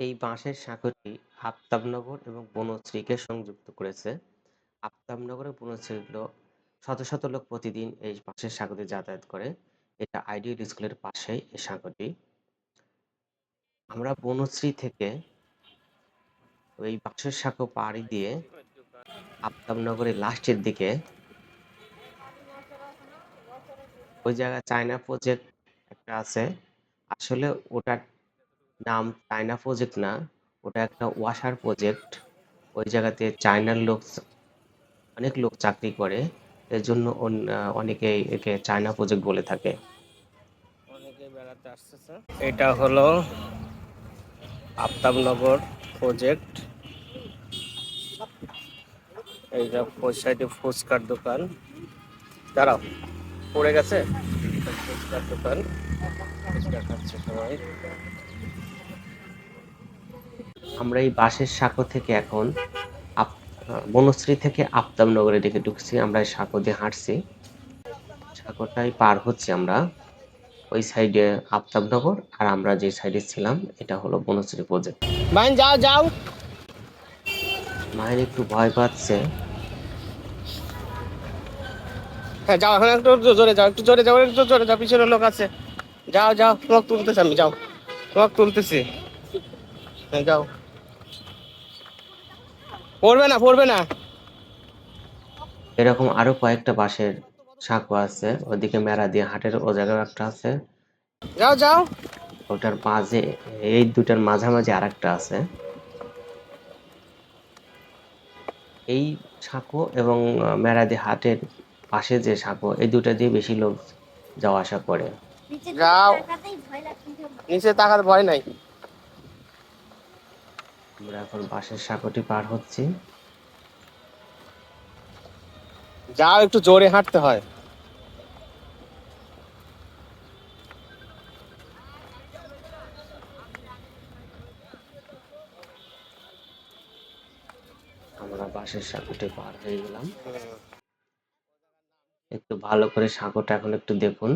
এই বাঁশের সাঁকোটি আফতাবনগর এবং বনশ্রীকে সংযুক্ত করেছে। আফতাবনগর এবং বনশ্রীর লোক শত শত লোক প্রতিদিন এই বাঁশের সাঁকোতে যাতায়াত করে। এটা আইডিয়াল স্কুলের পাশেই এই সাঁকোটি। আমরা বনশ্রী থেকে ওই বাঁশের সাঁকো পাড়ি দিয়ে আফতাবনগরের লাস্টের দিকে ওই জায়গায় চায়না প্রজেক্ট একটা আছে আসলে ওটার নাম চায়না প্রজেক্ট না ওটা একটা ওয়াসার প্রজেক্ট ওই জায়গাতে চায়নার লোক অনেক লোক চাকরি করে এর জন্য অন- আহ, অনেকে একে চায়না প্রজেক্ট বলে থাকে। বেড়াতে আসতেছে এটা হলো আফতাবনগর প্রজেক্ট এইটা সাইডে ফুচকার দোকান। দাঁড়াও পড়ে গেছে? ফুচকার দোকান। ফুচকা খাচ্ছে সবাই। আমরা এই বাসের সাঁকো থেকে এখন আপ- বনশ্রী থেকে আফতাবনগরের দিকে ঢুকছি আমরা এই সাঁকো দিয়ে হাঁটছি। সাঁকোটাই পার হচ্ছে আমরা ওই সাইডে আফতাবনগর আর আমরা যে সাইডে ছিলাম এটা হলো বনশ্রী প্রজেক্ট বাইন যাও যাও। মায়ের একটু ভয় পাচ্ছে। হ্যাঁ যাও এখন একটু একটু জোরে যাও একটু জোরে যাও একটু জোরে যাও পিছনে লোক আছে। যাও যাও তোমাকে তুলতেছি আমি যাও। তোমাকে তুলতেছি। হ্যাঁ যাও। পড়বে না পড়বে না। এরকম আরও কয়েকটা বাঁশের সাঁকো আছে ওদিকে মেরা দিয়ে হাটের ও জায়গায় একটা আছে। যাও যাও। ওটার মাঝে এই দুটার মাঝামাঝি আর একটা আছে। এই সাঁকো এবং মেরাদি হাটের পাশে যে সাঁকো এই দুটা দিয়ে বেশি লোক যাওয়া আসা করে। যাও। নিচে তাকার ভয় নাই। আমরা এখন বাঁশের সাঁকোটি পার হচ্ছি। যাও একটু জোরে হাঁটতে হয়। আমরা বাঁশের সাঁকোটি পার হয়ে গেলাম। একটু ভালো করে সাঁকোটা এখন একটু দেখুন।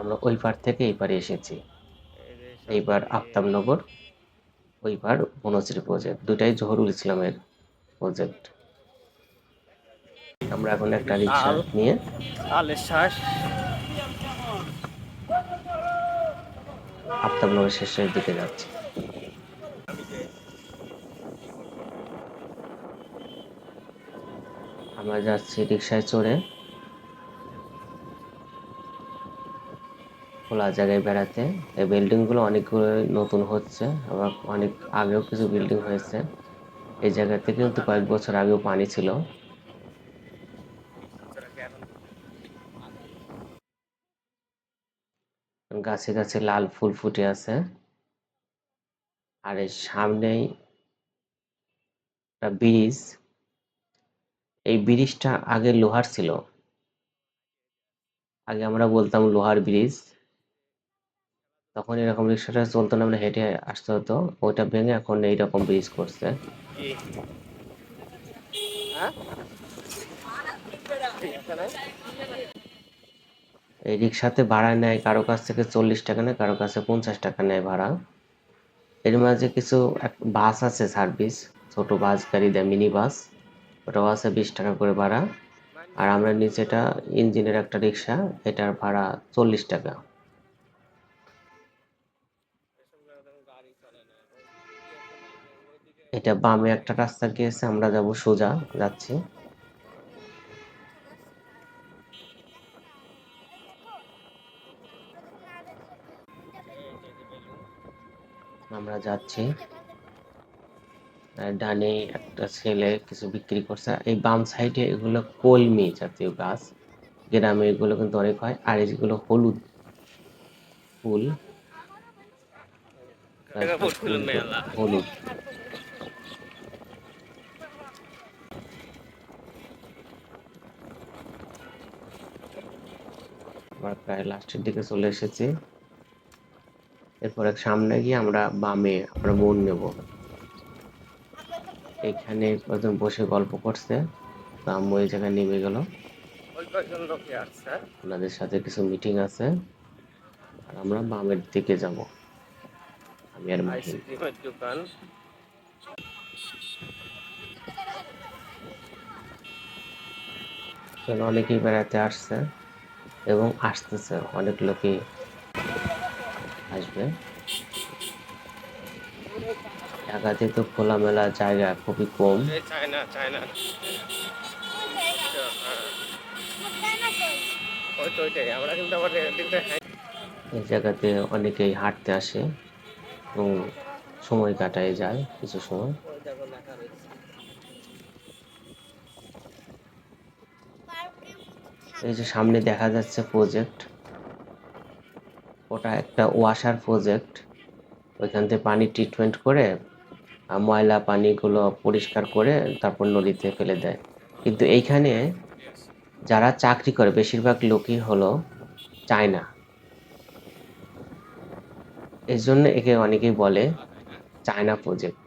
আমরা ওই পার থেকে এই পারে এসেছি। এইবার আফতাবনগর ওইবার বনশ্রী প্রজেক্ট দুটাই জহরুল ইসলামের প্রজেক্ট আমরা এখন একটা রিক্সা নিয়ে আলে শ্বাস। আফতাবনগর শেষের দিকে যাচ্ছি। আমরা যাচ্ছি রিক্সায় চড়ে খোলা জায়গায় বেড়াতে। এই বিল্ডিংগুলো অনেকগুলো নতুন হচ্ছে, আবার অনেক আগেও কিছু বিল্ডিং হয়েছে। এই জায়গা থেকে কিন্তু কয়েক বছর আগেও পানি ছিল। গাছে গাছে লাল ফুল ফুটে আছে। আর এর সামনেই ব্রিজ এই ব্রিজটা আগে লোহার ছিল। আগে আমরা বলতাম লোহার ব্রিজ তখন এরকম রিক্সাটা চলতো না মানে হেঁটে আসতে হতো। ওইটা ভেঙে এখন এইরকম ব্রিজ করছে। এই রিক্সাতে ভাড়া নেয় কারও কাছ থেকে চল্লিশ টাকা নেয়, কারও কাছে পঞ্চাশ টাকা নেয় ভাড়া। এর মাঝে কিছু বাস আছে সার্ভিস ছোট বাস গাড়ি দেয় মিনি বাস। ওটাও আছে বিশ টাকা করে ভাড়া। আর আমরা নিচেটা ইঞ্জিনের একটা রিক্সা, এটার ভাড়া চল্লিশ টাকা। এটা বামে একটা রাস্তা গিয়েছে আমরা যাব সোজা যাচ্ছি। আমরা যাচ্ছি। ডানে একটা ছেলে কিছু বিক্রি করছে। এই বাম সাইডে এগুলো কলমি জাতীয় গাছ। গ্রামে এগুলো কিন্তু অনেক হয়। আর এগুলো হলুদ ফুল। হলুদ। আমরা প্রায় লাস্টের দিকে চলে এসেছি। এরপরে সামনে গিয়ে আমরা বামে আমরা মন নেব। এখানে কয়েকজন বসে গল্প করছে। তো আম্মু এই জায়গায় নেমে গেল। ওনাদের সাথে কিছু মিটিং আছে। আর আমরা বামের দিকে যাব। আমি আর দোকান। অনেকেই বেড়াতে আসছে। এবং আসতেছে অনেক লোকই আসবে। ঢাকাতে তো খোলামেলা জায়গা খুবই কম। এই জায়গাতে অনেকেই হাঁটতে আসে এবং সময় কাটায় যায় কিছু সময়। এই যে সামনে দেখা যাচ্ছে প্রজেক্ট ওটা একটা ওয়াশার প্রজেক্ট ওইখান থেকে পানি ট্রিটমেন্ট করে ময়লা পানিগুলো পরিষ্কার করে তারপর নদীতে ফেলে দেয়। কিন্তু এইখানে যারা চাকরি করে, বেশিরভাগ লোকই হলো চায়না। এই জন্য একে অনেকেই বলে চায়না প্রজেক্ট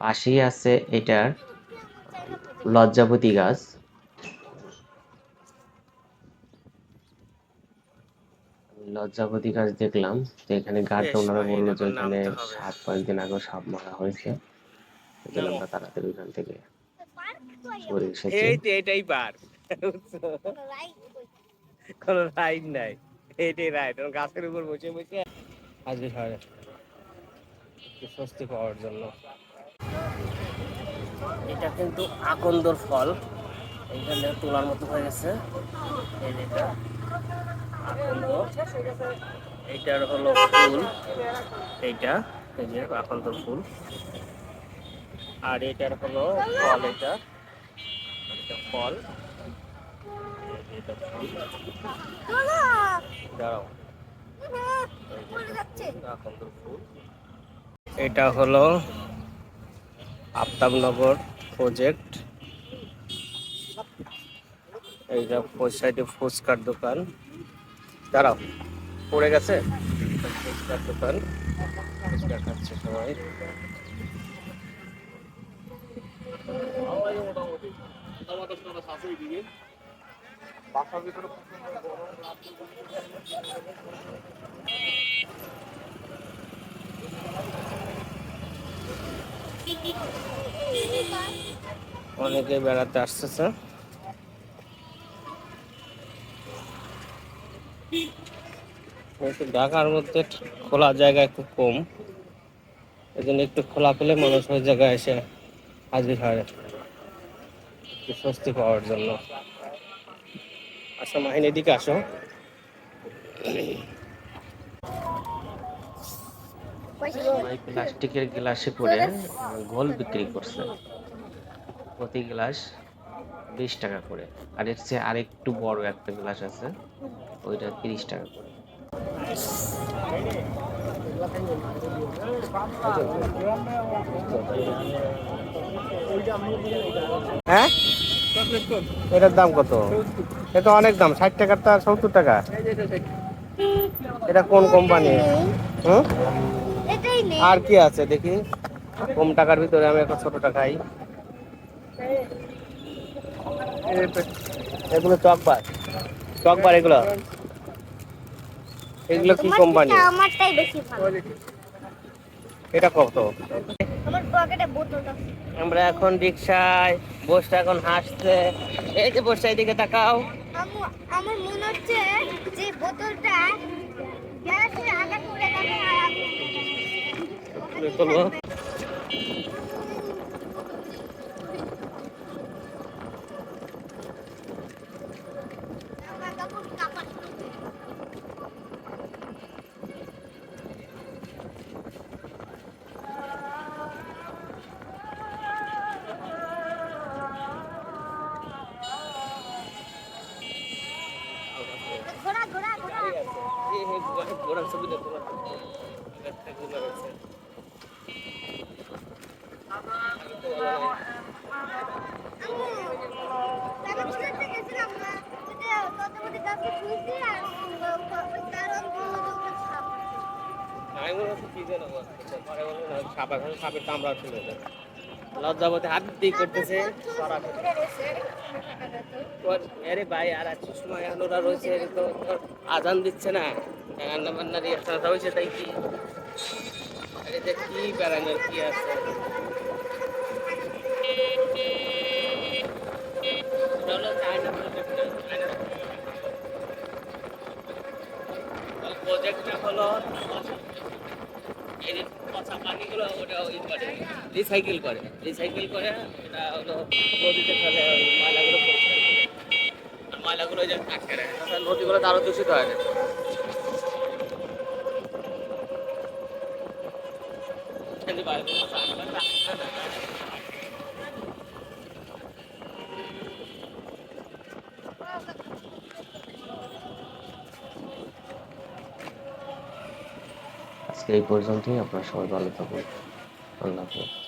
পাশেই আছে এটার লজ্জাবতী গাছ। লজ্জাবতী গাছ দেখলাম তো এখানে গার্ডটা বেশ ওনারা বলল যে এখানে। সাত কয়েকদিন আগে সাপ মারা হয়েছে। আমরা তাড়াতাড়ি ওইখান থেকে সরে এসেছি। এই তো এটাই পার কোনো রাইড নাই এইটাই রাইড গাছের উপর বসে বসে আজকে হয় স্বস্তি পাওয়ার জন্য। এটা কিন্তু আকন্দর ফল। এইখানে তোলার মতো হয়ে গেছে। আকন্দ। এইটার হলো ফুল। এইটা, এই যে আকন্দর ফুল। আর এটার হলো ফল এটা। এটা ফল। ফুল। এটা হলো আফতাবনগর প্রজেক্ট। এইটা সাইডে ফুচকার দোকান। দাঁড়াও পড়ে গেছে? ফুচকার দোকান। ফুচকা খাচ্ছে সবাই। অনেকে বেড়াতে আসতেছে। ঢাকার মধ্যে খোলা জায়গা একটু কম। এই জন্য একটু খোলা পেলে মানুষ ওই জায়গায় এসে হাজির হয়। একটু স্বস্তি পাওয়ার জন্য। আসো মাহিন, এদিকে আসো। প্লাস্টিকের গ্লাসে করে গোল বিক্রি করছে। প্রতি গ্লাস বিশ টাকা করে। আর এর চেয়ে আরেকটু বড় একটা গ্লাস আছে, ওইটা তিরিশ টাকা করে। হ্যাঁ? এটার দাম কত? এটা অনেক দাম, ষাট টাকার তার সত্তর টাকা। এটা কোন কোম্পানি হুম? আর কি আছে দেখি? কম টাকার ভিতরে আমি একটা ছোটটা খাই। এগুলো চকবার চকবার এগুলো? এগুলো কি কোম্পানি আমারটাই বেশি ভালো। এটা কত? আমার পকেটে বোতলটা আমরা এখন রিক্সায় বসটা এখন হাসছে। এই যে বসটা এদিকে তাকাও। আমু আমার মনে হচ্ছে যে বোতলটা গ্যাসে আঘাত করে গেল আর কাঁপাচ্ছে। ঘোড়া ঘোড়া ঘোড়া। ঘোড়ার ছবি দেখো একটা ঘোড়া আছে সাপের কামড়া ছিল এটা। লজ্জাবতী হাত দিয়ে করতেছে। আরে ভাই, আর আজকে সময় এখন ওরা রয়েছে আজান দিচ্ছে না। রান্না বান্না সাথে হয়েছে তাই কি? কি বেড়ানোর, কি আছে? হলো, এই ওটা রিসাইকেল করে রিসাইকেল করে। এটা নদীতে ফেলে ময়লাগুলো ময়লাগুলো যে নদীগুলো তো আরও দূষিত হয় কিন্তু বাইরে পচা আমরা রাখি না। আজকে এই পর্যন্তই আপনার সবাই ভালো থাকুন। আল্লাহ হাফেজ।